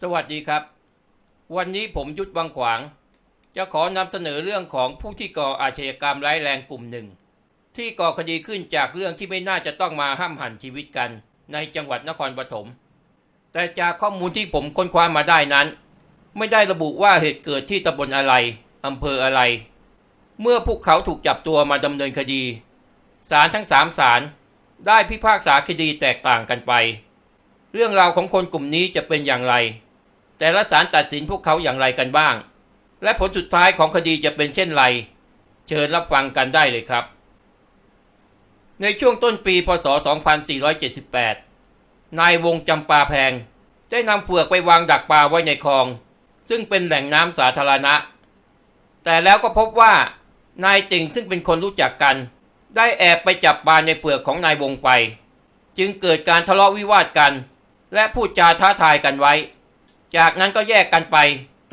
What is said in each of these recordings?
สวัสดีครับ วันนี้ผมยุทธวังขวาง จะขอนำเสนอเรื่องของผู้ที่ก่ออาชญากรรมร้ายแรงกลุ่มหนึ่ง ที่ก่อคดีขึ้นจากเรื่องที่ไม่น่าจะต้องมาห้ามหันชีวิตกันในจังหวัดนครปฐมแต่จากข้อมูลที่ผมค้นคว้ามาได้นั้น ไม่ได้ระบุว่าเหตุเกิดที่ตำบลอะไรอำเภออะไร เมื่อพวกเขาถูกจับตัวมาดำเนินคดีศาลทั้งสามศาลได้พิพากษาคดีแตกต่างกันไป เรื่องราวของคนกลุ่มนี้จะเป็นอย่างไร แต่ละศาลตัดสินพวกเขาอย่างไรกันบ้าง และผลสุดท้ายของคดีจะเป็นเช่นไร เชิญรับฟังกันได้เลยครับ ในช่วงต้นปีพศ 2478 นายวงจำปาแพง ได้นำเฟือกไปวางดักปลาไว้ในคลอง ซึ่งเป็นแหล่งน้ำสาธารณะ แต่แล้วก็พบว่านายติ่งซึ่งเป็นคนรู้จักกัน ได้แอบไปจับปลาในเปลือกของนายวงไป จึงเกิดการทะเลาะวิวาทกัน และพูดจาท้าทายกันไว้ จากนั้นก็แยกกันไป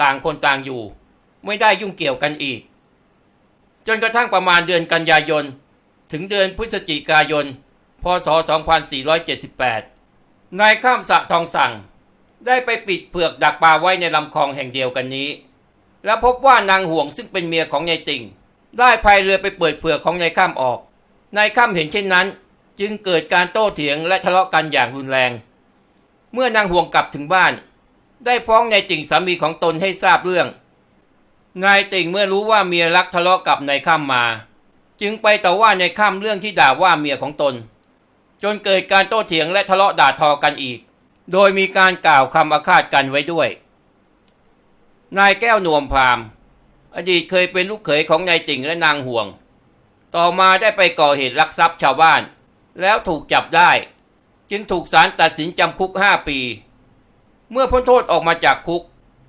ต่างคนต่างอยู่ ไม่ได้ยุ่งเกี่ยวกันอีก จนกระทั่งประมาณเดือนกันยายน ถึงเดือนพฤศจิกายน พศ 2478 นายข้ามสะทองสั่ง ได้ไปปิดเผือกดักปลาไว้ในลำคลองแห่งเดียวกันนี้ แล้วพบว่านางห่วงซึ่งเป็นเมียของนายติ่ง ได้พายเรือไปเปิดเผือกของนายข้ามออก นายข้ามเห็นเช่นนั้น จึงเกิดการโต้เถียงและทะเลาะกันอย่างรุนแรง เมื่อนางห่วงกลับถึงบ้าน ได้ฟ้องนายติ่งสามีของตนให้ทราบเรื่อง นายติ่งเมื่อรู้ว่าเมียรักทะเลาะกับนายข้ามมา จึงไปต่อว่านายข้ามเรื่องที่ด่าว่าเมียของตน จนเกิดการโต้เถียงและทะเลาะด่าทอกันอีก โดยมีการกล่าวคำอาฆาตกันไว้ด้วย นายแก้วนวมพาม อดีตเคยเป็นลูกเขยของนายติ่งและนางห่วง ต่อมาได้ไปก่อเหตุลักทรัพย์ชาวบ้าน แล้วถูกจับได้ จึงถูกศาลตัดสินจำคุกห้าปี เมื่อพ้นโทษออกมาจากคุก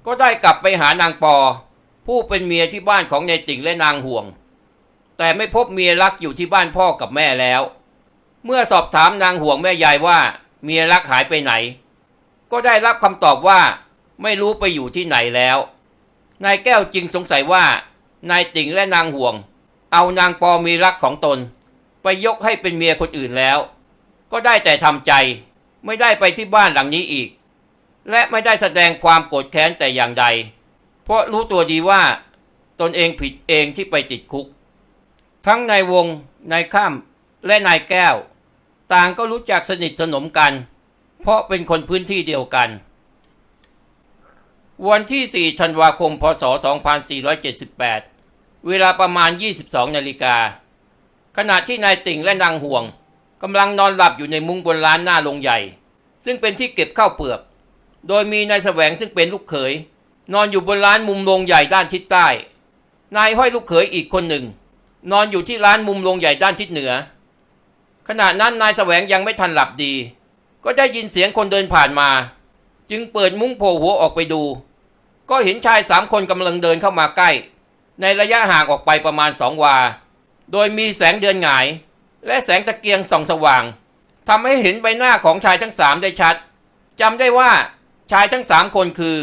ก็ได้กลับไปหานางปอ ผู้เป็นเมียที่บ้านของนายติ่งและนางห่วง แต่ไม่พบเมียรักอยู่ที่บ้านพ่อกับแม่แล้ว เมื่อสอบถามนางห่วงแม่ยายว่า เมียรักหายไปไหน ก็ได้รับคำตอบว่า ไม่รู้ไปอยู่ที่ไหนแล้วนายแก้วจึงสงสัยว่านายติ่งและนางห่วง เอานางปอมีรักของตน ไปยกให้เป็นเมียคนอื่นแล้ว ก็ได้แต่ทำใจ ไม่ได้ไปที่บ้านหลังนี้อีก และไม่ได้แสดงความโกรธแค้นแต่อย่างใด เพราะรู้ตัวดีว่าตนเองผิดเองที่ไปติดคุก ทั้งนายวงนายข้ามและนายแก้ว ต่างก็รู้จักสนิทสนมกัน เพราะเป็นคนพื้นที่เดียวกัน วันที่ 4 ธันวาคม พศ 2478 เวลาประมาณ 22 นาฬิกา ขณะที่นายติ่งและนางห่วงกำลังนอนหลับอยู่ในมุ้งบนร้านหน้าโรงใหญ่ ซึ่งเป็นที่เก็บข้าวเปลือก โดยมีนายแสวงซึ่งเป็นลูกเขย นอนอยู่บนร้านมุมโรงใหญ่ด้านทิศใต้ นายห้อยลูกเขยอีกคนหนึ่ง นอนอยู่ที่ร้านมุมโรงใหญ่ด้านทิศเหนือ ขณะนั้นนายแสวงยังไม่ทันหลับดี ก็ได้ยินเสียงคนเดินผ่านมา จึงเปิดมุ้งโผล่หัวออกไปดู ก็เห็นชายสามคนกำลังเดินเข้ามาใกล้ ในระยะห่างออกไปประมาณสองวา โดยมีแสงเดือนหงาย และแสงตะเกียงส่องสว่างทำให้เห็นใบหน้าของชายทั้งสามได้ชัดจำได้ว่า ชายทั้งสามคนคือ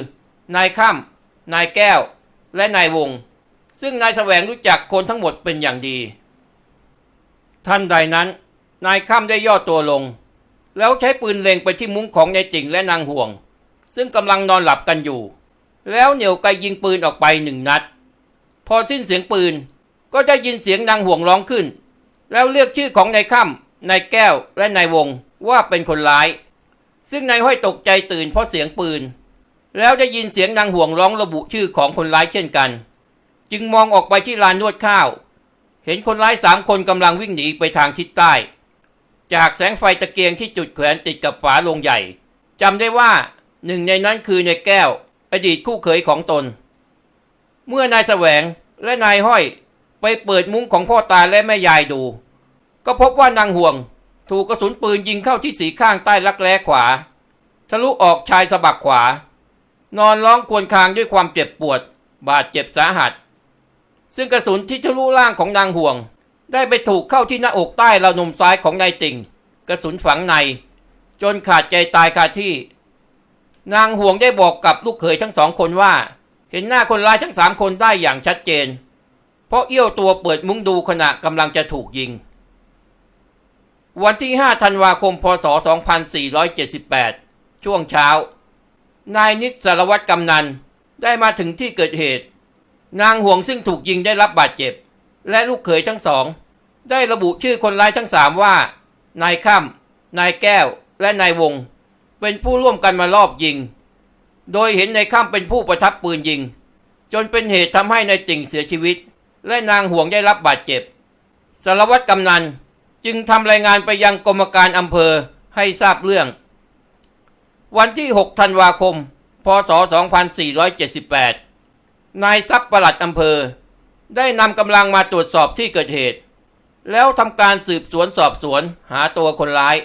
นายค่ำนายแก้ว และนายวง ซึ่งนายแสวงรู้จักคนทั้งหมดเป็นอย่างดี ท่านใดนั้น นายค่ำได้ย่อตัวลง แล้วใช้ปืนเล็งไปที่มุ้งของนายติ่งและนางห่วง ซึ่งกำลังนอนหลับกันอยู่ แล้วเหนียวไกยิงปืนออกไปหนึ่งนัด พอสิ้นเสียงปืนก็ได้ยินเสียงนางห่วงร้องขึ้น แล้วเรียกชื่อของนายค่ำนายแก้วและนายวงว่าเป็นคนร้าย ซึ่งนายห้อยตกใจตื่นเพราะเสียงปืน แล้วได้ยินเสียงนางห่วงร้องระบุชื่อของคนร้ายเช่นกัน จึงมองออกไปที่ลานนวดข้าว เห็นคนร้ายสามคนกำลังวิ่งหนีไปทางทิศใต้ จากแสงไฟตะเกียงที่จุดแขวนติดกับฝาโลงใหญ่จำได้ว่าหนึ่งในนั้นคือนายแก้ว อดีตคู่เขยของตน เมื่อนายแสวงและนายห้อยไปเปิดมุ้งของพ่อตาและแม่ยายดู ก็พบว่านางห่วง ถูกกระสุนปืนยิงเข้าที่สีข้างใต้รักแร้ขวา ทะลุออกชายสะบักขวา นอนร้องควญคางด้วยความเจ็บปวด บาดเจ็บสาหัส ซึ่งกระสุนที่ทะลุร่างของนางห่วง ได้ไปถูกเข้าที่หน้าอกใต้ราวนมซ้ายของนายติ่ง กระสุนฝังใน จนขาดใจตายคาที่ นางห่วงได้บอกกับลูกเขยทั้งสองคนว่า เห็นหน้าคนร้ายทั้งสามคนได้อย่างชัดเจน เพราะเอี้ยวตัวเปิดมุ้งดูขณะกำลังจะถูกยิง วันที่ 5 ธันวาคม พศ 2478 ช่วงเช้า นายนิดสารวัตรกำนัน ได้มาถึงที่เกิดเหตุ นางห่วงซึ่งถูกยิงได้รับบาดเจ็บ และลูกเขยทั้งสอง ได้ระบุชื่อคนร้ายทั้งสามว่า นายค่ำนายแก้ว และนายวง เป็นผู้ร่วมกันมารอบยิง โดยเห็นนายค่ำเป็นผู้ประทับปืนยิง จนเป็นเหตุทำให้นายติ่งเสียชีวิต และนางห่วงได้รับบาดเจ็บ สารวัตรกำนัน จึงทำรายงานไปยังกรมการอำเภอให้ทราบเรื่อง วันที่ 6 ธันวาคม พศ 2478 นายทรัพย์ประหลัดอำเภอ ได้นำกำลังมาตรวจสอบที่เกิดเหตุ แล้วทำการสืบสวนสอบสวนหาตัวคนร้าย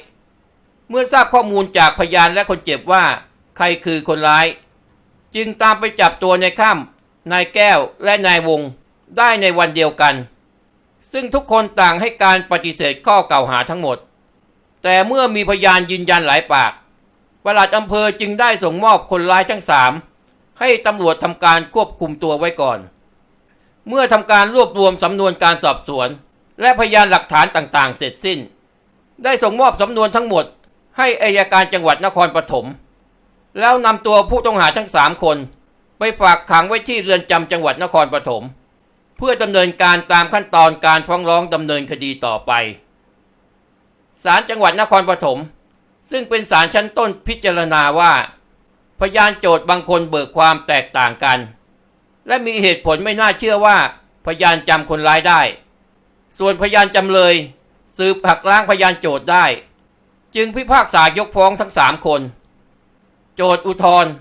เมื่อทราบข้อมูลจากพยานและคนเจ็บว่า ใครคือคนร้าย จึงตามไปจับตัวในค่ำนายแก้วและนายวงได้ในวันเดียวกัน ซึ่งทุกคนต่างให้การปฏิเสธข้อกล่าวหาทั้งหมด แต่เมื่อมีพยานยืนยันหลายปากปลัดอำเภอจึงได้ส่งมอบคนร้ายทั้งสามให้ตำรวจทำการควบคุมตัวไว้ก่อน เมื่อทำการรวบรวมสำนวนการสอบสวน และพยานหลักฐานต่างๆ เสร็จสิ้น ได้ส่งมอบสำนวนทั้งหมด ให้อายการจังหวัดนครปฐมแล้วนำตัวผู้ต้องหาทั้งสามคน ไปฝากขังไว้ที่เรือนจำจังหวัดนครปฐม พื่อดำเนินการตามขั้นตอนการฟ้องร้องดำเนินคดีต่อไปศาลจังหวัดนครปฐมซึ่งเป็นศาลชั้นต้นพิจารณาว่า พยานโจทย์บางคนเบิกความแตกต่างกัน และมีเหตุผลไม่น่าเชื่อว่า พยานจำคนร้ายได้ ส่วนพยานจำเลย สืบหักล้างพยานโจทย์ได้ จึงพิพากษายกฟ้องทั้งสามคน โจทย์อุทธรณ์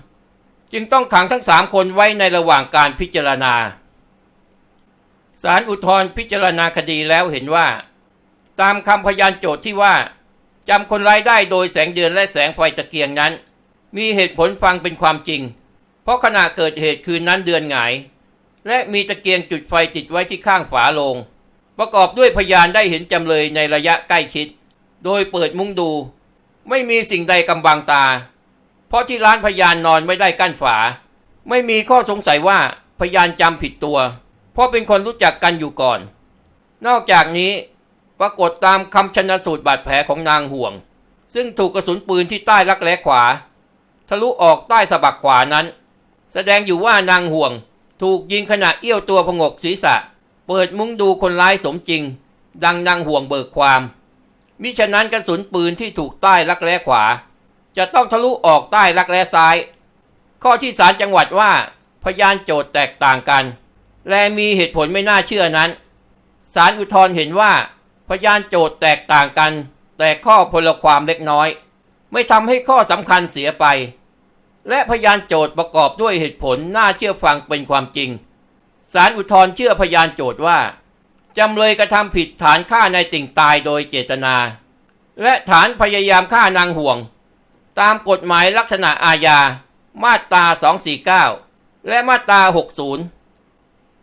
จึงต้องขังทั้งสามคนไว้ในระหว่างการพิจารณา ศาลอุทธรพิจารณาคดีแล้วเห็นว่า ตามคำพยานโจทย์ที่ว่าจำคนร้ายได้โดยแสงเดือนและแสงไฟตะเกียงนั้น มีเหตุผลฟังเป็นความจริง เพราะขณะเกิดเหตุคืนนั้นเดือนหงาย และมีตะเกียงจุดไฟติดไว้ที่ข้างฝาโลง ประกอบด้วยพยานได้เห็นจำเลยในระยะใกล้ชิด โดยเปิดมุ้งดู ไม่มีสิ่งใดกำบังตา เพราะที่ร้านพยานนอนไม่ได้กั้นฝา ไม่มีข้อสงสัยว่าพยานจำผิดตัว เพราะเป็นคนรู้จักกันอยู่ก่อน นอกจากนี้ปรากฏตามคำชนสูตรบาดแผลของนางห่วง ซึ่งถูกกระสุนปืนที่ใต้รักแร้ขวา ทะลุออกใต้สะบักขวานั้น แสดงอยู่ว่านางห่วง ถูกยิงขณะเอี้ยวตัวพงกศีรษะ เปิดมุ้งดูคนร้ายสมจริง ดังนางห่วงเบิกความ มิฉะนั้นกระสุนปืนที่ถูกใต้รักแร้ขวา จะต้องทะลุออกใต้รักแร้ซ้าย ข้อที่ศาลจังหวัดว่าพยานโจทย์แตกต่างกัน และมีเหตุผลไม่น่าเชื่อนั้นศาลอุทธรณ์เห็นว่า พยานโจทย์แตกต่างกัน แต่ข้อพลความเล็กน้อย ไม่ทำให้ข้อสำคัญเสียไป และพยานโจทย์ประกอบด้วยเหตุผลน่าเชื่อฟังเป็นความจริงศาลอุทธรณ์เชื่อพยานโจทย์ว่าจำเลยกระทำผิดฐานฆ่านายติ่งตายโดยเจตนา และฐานพยายามฆ่านางห่วง ตามกฎหมายลักษณะอาญามาตรา 249 และมาตรา 60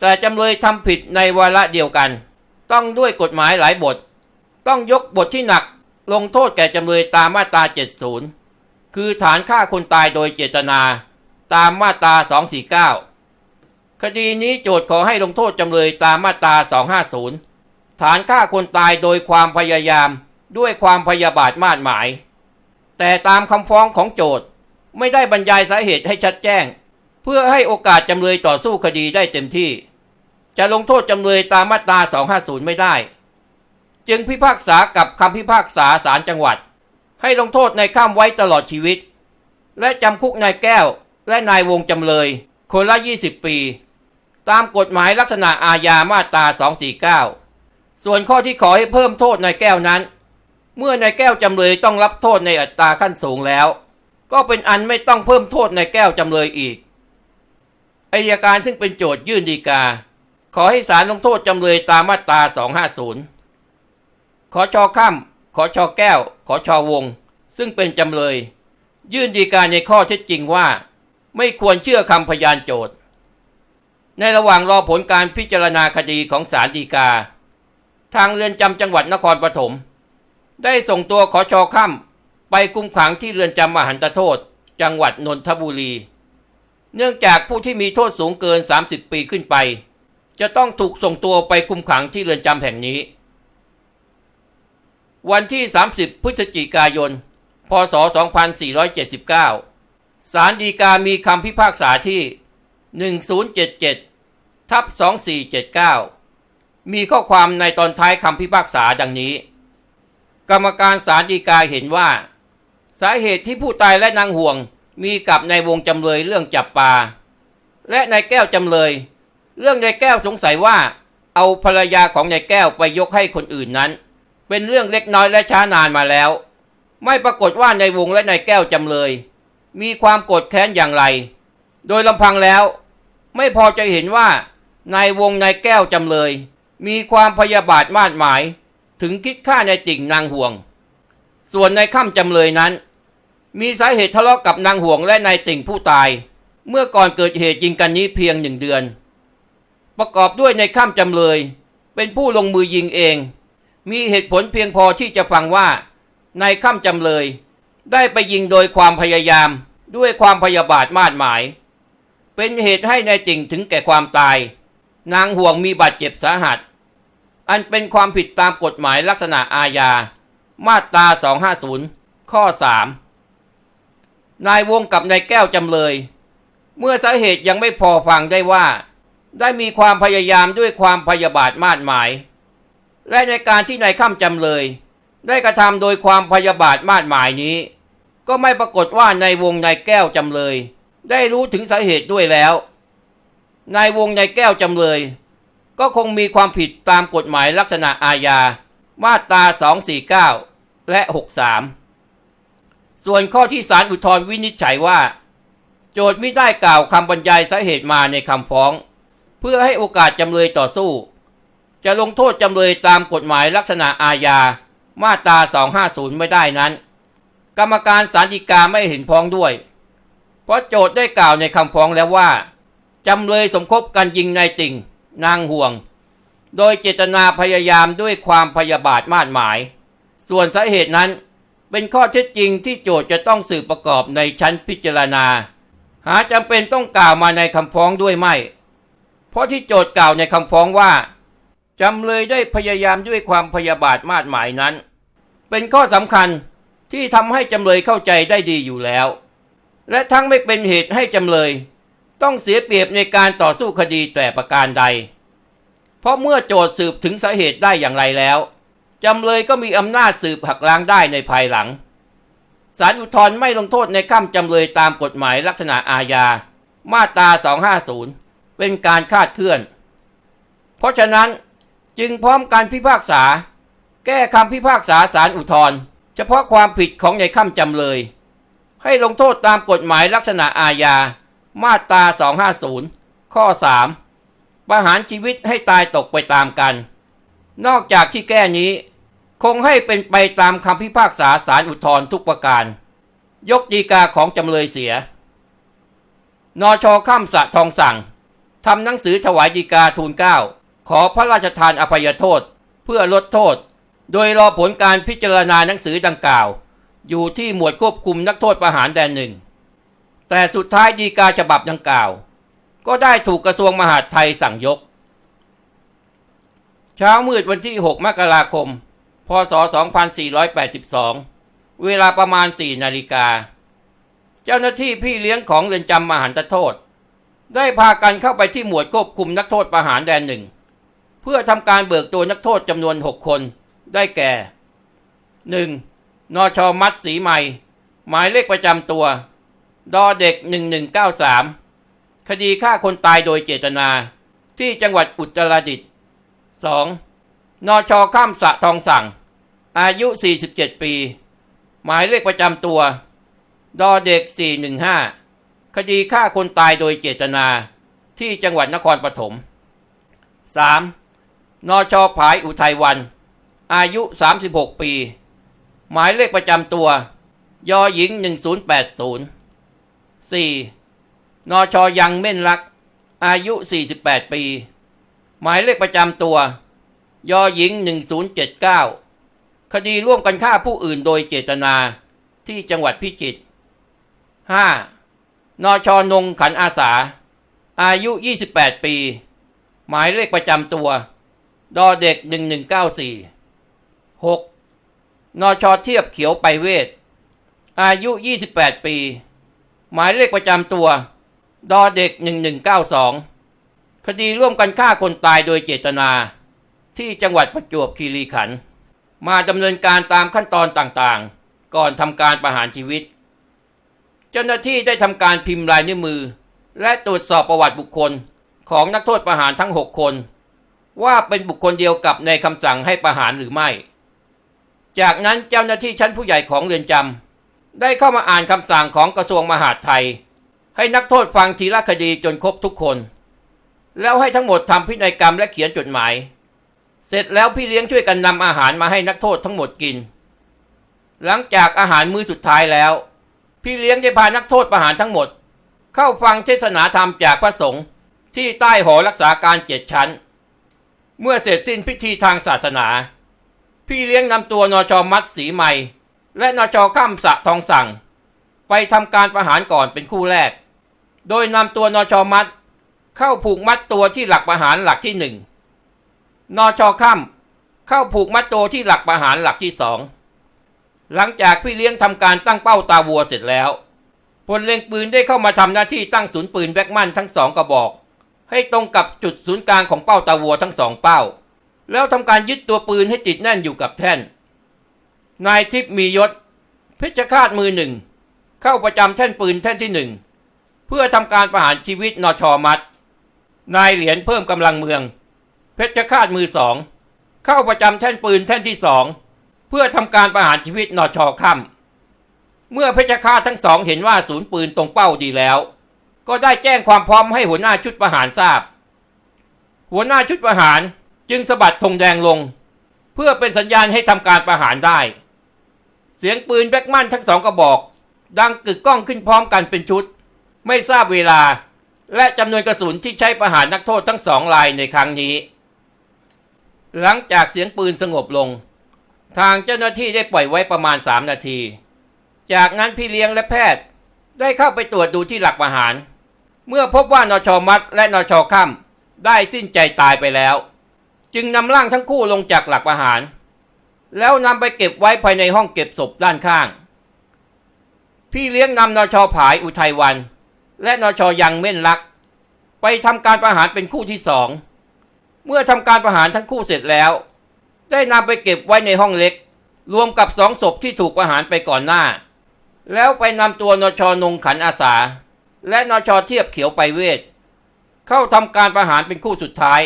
แต่จำเลยทำผิดในวาระเดียวกัน ต้องด้วยกฎหมายหลายบท ต้องยกบทที่หนักลงโทษแก่จำเลยตามมาตรา 70 คือฐานฆ่าคนตายโดยเจตนา ตามมาตรา 249 คดีนี้โจทย์ขอให้ลงโทษจำเลยตามมาตรา 250 ฐานฆ่าคนตายโดยความพยายามด้วยความพยาบาทมาดหมาย แต่ตามคำฟ้องของโจทย์ไม่ได้บรรยายสาเหตุให้ชัดแจ้ง เพื่อให้โอกาสจำเลยต่อสู้คดีได้เต็มที่ จะลงโทษจำเลยตามมาตรา 250 ไม่ได้ จึงพิพากษากับคำพิพากษาศาลจังหวัด ให้ลงโทษในข้ามไว้ตลอดชีวิต และจำคุกนายแก้ว และนายวงจำเลย คนละ 20 ปี ตามกฎหมายลักษณะอาญามาตรา 249 ส่วนข้อที่ขอให้เพิ่มโทษนายแก้วนั้น เมื่อนายแก้วจำเลยต้องรับโทษในอัตราขั้นสูงแล้ว ก็เป็นอันไม่ต้องเพิ่มโทษนายแก้วจำเลยอีกอายการซึ่งเป็นโจทยื่นฎีกา ขอให้ศาลลงโทษจำเลยตามมาตรา 250 ขอชอข้ามขอชอแก้ว ขอชอวง ซึ่งเป็นจำเลย ยื่นฎีกาในข้อเท็จจริงว่า ไม่ควรเชื่อคำพยานโจทย์ ในระหว่างรอผลการพิจารณาคดีของศาลฎีกา ทางเรือนจำจังหวัดนครปฐมได้ส่งตัวขอชอค่ำไปคุมขังที่เรือนจำมหันตโทษ จังหวัดนนทบุรี เนื่องจากผู้ที่มีโทษสูงเกิน 30 ปีขึ้นไป จะต้องถูกส่งตัวไปคุมขังที่เรือนจำแห่งนี้ วันที่ 30 พฤศจิกายน พศ 2479 ศาลฎีกามีคำพิพากษาที่ 1077 ทับ 2479 มีข้อความในตอนท้ายคำพิพากษาดังนี้ กรรมการศาลฎีกาเห็นว่า สาเหตุที่ผู้ตายและนางห่วงมีกับในวงจำเลยเรื่องจับปลาและนายแก้วจำเลย เรื่องนายแก้วสงสัยว่า เอาภรรยาของนายแก้วไปยกให้คนอื่นนั้น เป็นเรื่องเล็กน้อยและช้านานมาแล้ว ไม่ปรากฏว่าในวงและนายแก้วจำเลย มีความโกรธแค้นอย่างไร โดยลำพังแล้ว ไม่พอจะเห็นว่านายวงนายแก้วจำเลย มีความพยาบาทมาดหมาย ถึงคิดฆ่านายติ่งนางห่วง ส่วนนายข้าจำเลยนั้น มีสาเหตุทะเลาะกับนางห่วงและนายติ่งผู้ตาย เมื่อก่อนเกิดเหตุยิงกันนี้เพียงหนึ่งเดือน ประกอบด้วยในายข้ามจำเลย เป็นผู้ลงมือยิงเอง มีเหตุผลเพียงพอที่จะฟังว่านายข้ามจำเลย ได้ไปยิงโดยความพยายามด้วยความพยาบาทมาดหมาย เป็นเหตุให้ในายติ่งถึงแก่ความตาย นางห่วงมีบาดเจ็บสาหัส อันเป็นความผิดตามกฎหมายลักษณะอาญา มาตรา 250 ข้อ 3 นายวงกับนายแก้วจำเลย เมื่อสาเหตุยังไม่พอฟังได้ว่า ได้มีความพยายามด้วยความพยาบาทมาดหมาย และในการที่นายข้ามจำเลย ได้กระทำโดยความพยาบาทมาดหมายนี้ ก็ไม่ปรากฏว่าในวงนายแก้วจำเลย ได้รู้ถึงสาเหตุด้วยแล้วนายวงนายแก้วจำเลย ก็คงมีความผิดตามกฎหมายลักษณะอาญามาตรา 249 และ 63 ส่วนข้อที่ศาลอุทธรณ์วินิจฉัยว่า โจทย์ไม่ได้กล่าวคำบรรยายสาเหตุมาในคำฟ้อง เพื่อให้โอกาสจำเลยต่อสู้ จะลงโทษจำเลยตามกฎหมายลักษณะอาญามาตรา 250 ไม่ได้นั้น กรรมการศาลฎีกาไม่เห็นพ้องด้วย เพราะโจทย์ได้กล่าวในคำฟ้องแล้วว่าจำเลยสมคบกันยิงนายติ่ง นางห่วง โดยเจตนาพยายามด้วยความพยาบาทมาดหมาย ส่วนสาเหตุนั้นเป็นข้อเท็จจริงที่โจทย์จะต้องสืบประกอบในชั้นพิจารณา หาจำเป็นต้องกล่าวมาในคำฟ้องด้วยไม่ เพราะที่โจทย์กล่าวในคำฟ้องว่าจำเลยได้พยายามด้วยความพยาบาทมาดหมายนั้น เป็นข้อสำคัญที่ทำให้จำเลยเข้าใจได้ดีอยู่แล้ว และทั้งไม่เป็นเหตุให้จำเลย ต้องเสียเปรียบในการต่อสู้คดีแต่ประการใด เพราะเมื่อโจทย์สืบถึงสาเหตุได้อย่างไรแล้วจำเลยก็มีอำนาจสืบหักล้างได้ในภายหลังศาลอุทธรณ์ไม่ลงโทษในข้ามจำเลยตามกฎหมายลักษณะอาญา มาตรา 250 เป็นการคาดเคลื่อน เพราะฉะนั้นจึงพร้อมการพิพากษา แก้คำพิพากษาศาลอุทธรณ์เฉพาะความผิดของในข้ามจำเลย ให้ลงโทษตามกฎหมายลักษณะอาญา มาตรา 250 ข้อ 3 ประหารชีวิตให้ตายตกไปตามกัน นอกจากที่แก้นี้ คงให้เป็นไปตามคำพิพากษาศาลอุทธรณ์ทุกประการ ยกดีกาของจำเลยเสียนชข้ามสะทองสั่ง ทำหนังสือถวายดีกาทูลเก้าขอพระราชทานอภัยโทษ เพื่อลดโทษ โดยรอผลการพิจารณาหนังสือดังกล่าว อยู่ที่หมวดควบคุมนักโทษประหารแดนหนึ่ง แต่สุดท้ายดีกาฉบับดังกล่าว ก็ได้ถูกกระทรวงมหาดไทยสั่งยก เช้ามืดวันที่ 6 มกราคม พศ 2482 เวลาประมาณ 4 นาฬิกา เจ้าหน้าที่พี่เลี้ยงของเรือนจำมหันตโทษ ได้พากันเข้าไปที่หมวดควบคุมนักโทษประหารแดนหนึ่ง เพื่อทำการเบิกตัวนักโทษจำนวน 6 คน ได้แก่ 1. นชมัดสีใหม่ หมายเลขประจำตัว ดอเด็ก 1193 คดีฆ่าคนตายโดยเจตนา ที่จังหวัดอุตรดิตถ์ 2. นชข้ามสะทองสั่ง อายุ 47 ปี หมายเลขประจำตัว ดอเด็ก 415 คดีฆ่าคนตายโดยเจตนาที่จังหวัดนครปฐม 3. นชผายอุทัยวัน อายุ 36 ปี หมายเลขประจำตัวยอหญิง 1080 4. นชยังเม่นรัก อายุ 48 ปี หมายเลขประจำตัวยอหญิง 1079 คดีร่วมกันฆ่าผู้อื่นโดยเจตนาที่จังหวัดพิจิตร 5. นชนงขันอาสา อายุ 28 ปี หมายเลขประจำตัว ดอเด็ก 1194 6. นชเทียบเขียวไปเวท อายุ 28 ปี หมายเลขประจำตัว ดอเด็ก 1192 คดีร่วมกันฆ่าคนตายโดยเจตนา ที่จังหวัดประจวบคีรีขันธ์มาดำเนินการตามขั้นตอนต่างๆ ก่อนทำการประหารชีวิต เจ้าหน้าที่ได้ทำการพิมพ์ลายนิ้วมือ และตรวจสอบประวัติบุคคลของนักโทษประหารทั้ง 6 คน ว่าเป็นบุคคลเดียวกับในคำสั่งให้ประหารหรือไม่ จากนั้นเจ้าหน้าที่ชั้นผู้ใหญ่ของเรือนจำได้เข้ามาอ่านคำสั่งของกระทรวงมหาดไทย ให้นักโทษฟังทีละคดีจนครบทุกคน แล้วให้ทั้งหมดทำพินัยกรรมและเขียนจดหมาย เสร็จแล้วพี่เลี้ยงช่วยกันนำอาหารมาให้นักโทษทั้งหมดกิน หลังจากอาหารมื้อสุดท้ายแล้ว พี่เลี้ยงได้พานักโทษประหารทั้งหมด เข้าฟังเทศนาธรรมจากพระสงฆ์ที่ใต้หอรักษาการเจ็ดชั้น เมื่อเสร็จสิ้นพิธีทางศาสนา พี่เลี้ยงนำตัวนอชอมัดสีใหม่ และนอชอข้ามสะทองสั่ง ไปทำการประหารก่อนเป็นคู่แรก โดยนำตัวนอชอมัดเข้าผูกมัดตัวที่หลักประหารหลักที่หนึ่งนอชอข้ามเข้าผูกมัดตัวที่หลักประหารหลักที่สอง หลังจากพี่เลี้ยงทำการตั้งเป้าตาวัวเสร็จแล้วพลเล็งปืนได้เข้ามาทำหน้าที่ตั้งศูนย์ปืนแบ็กมันทั้งสองกระบอก ให้ตรงกับจุดศูนย์กลางของเป้าตาวัวทั้งสองเป้า แล้วทำการยึดตัวปืนให้ติดแน่นอยู่กับแท่น นายทิพย์มียศเพชฌฆาตมือหนึ่ง เข้าประจำแท่นปืนแท่นที่หนึ่งเพื่อทำการประหารชีวิตนอชอมัดนายเหรียญเพิ่มกำลังเมือง เพชฌฆาตมือสองเข้าประจำแท่นปืนแท่นที่สอง เพื่อทำการประหารชีวิตนอชอค่ำเมื่อเพชฌฆาตทั้งสองเห็นว่าศูนย์ปืนตรงเป้าดีแล้ว ก็ได้แจ้งความพร้อมให้หัวหน้าชุดประหารทราบ หัวหน้าชุดประหารจึงสะบัดธงแดงลง เพื่อเป็นสัญญาณให้ทำการประหารได้ เสียงปืนแบกมันทั้งสองกระบอก ดังกึกก้องขึ้นพร้อมกันเป็นชุด ไม่ทราบเวลา และจำนวนกระสุนที่ใช้ประหารนักโทษทั้งสองรายในครั้งนี้ หลังจากเสียงปืนสงบลง ทางเจ้าหน้าที่ได้ปล่อยไว้ประมาณ 3 นาที จากนั้นพี่เลี้ยงและแพทย์ได้เข้าไปตรวจดูที่หลักประหาร เมื่อพบว่านชมัดและนชค่ำได้สิ้นใจตายไปแล้ว จึงนำร่างทั้งคู่ลงจากหลักประหาร แล้วนำไปเก็บไว้ภายในห้องเก็บศพด้านข้าง พี่เลี้ยงนำนชผายอุทัยวัน และนชยังเม่นลัก ไปทำการประหารเป็นคู่ที่สอง เมื่อทำการประหารทั้งคู่เสร็จแล้ว ได้นำไปเก็บไว้ในห้องเล็ก รวมกับสองศพที่ถูกประหารไปก่อนหน้า แล้วไปนำตัวนชนงขันอาสา และนชเทียบเขียวไปเวท เข้าทำการประหารเป็นคู่สุดท้าย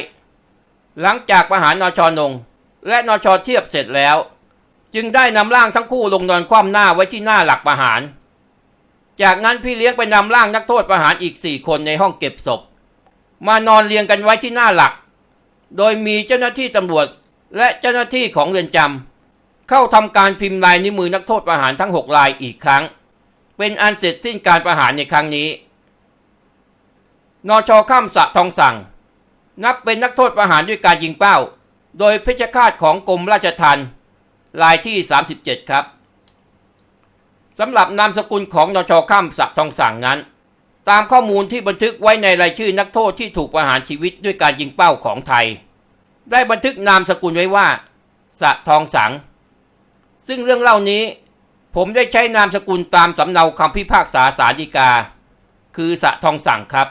หลังจากประหารนชนง และนชเทียบเสร็จแล้ว จึงได้นำร่างทั้งคู่ลงนอนคว่ำหน้าไว้ที่หน้าหลักประหาร จากนั้นพี่เลี้ยงไปนำร่างนักโทษประหารอีกสี่คนในห้องเก็บศพ มานอนเรียงกันไว้ที่หน้าหลัก โดยมีเจ้าหน้าที่ตำรวจ และเจ้าหน้าที่ของเรือนจำเข้าทำการพิมพ์ลายนิ้วมือนักโทษประหารทั้งหกลายอีกครั้ง เป็นอันเสร็จสิ้นการประหารในครั้งนี้ นชข้ามสะทองสั่ง นับเป็นนักโทษประหารด้วยการยิงเป้า โดยเพชฌฆาตของกรมราชทัณฑ์ลายที่ 37 ครับสำหรับนามสกุลของนชข้ามสะทองสั่งนั้น ตามข้อมูลที่บันทึกไว้ในรายชื่อนักโทษที่ถูกประหารชีวิตด้วยการยิงเป้าของไทย ได้บันทึกนามสกุลไว้ว่าสะทองสัง ซึ่งเรื่องเล่านี้ ผมได้ใช้นามสกุลตามสำเนาคำพิพากษาสารฎีกา คือสะทองสังครับ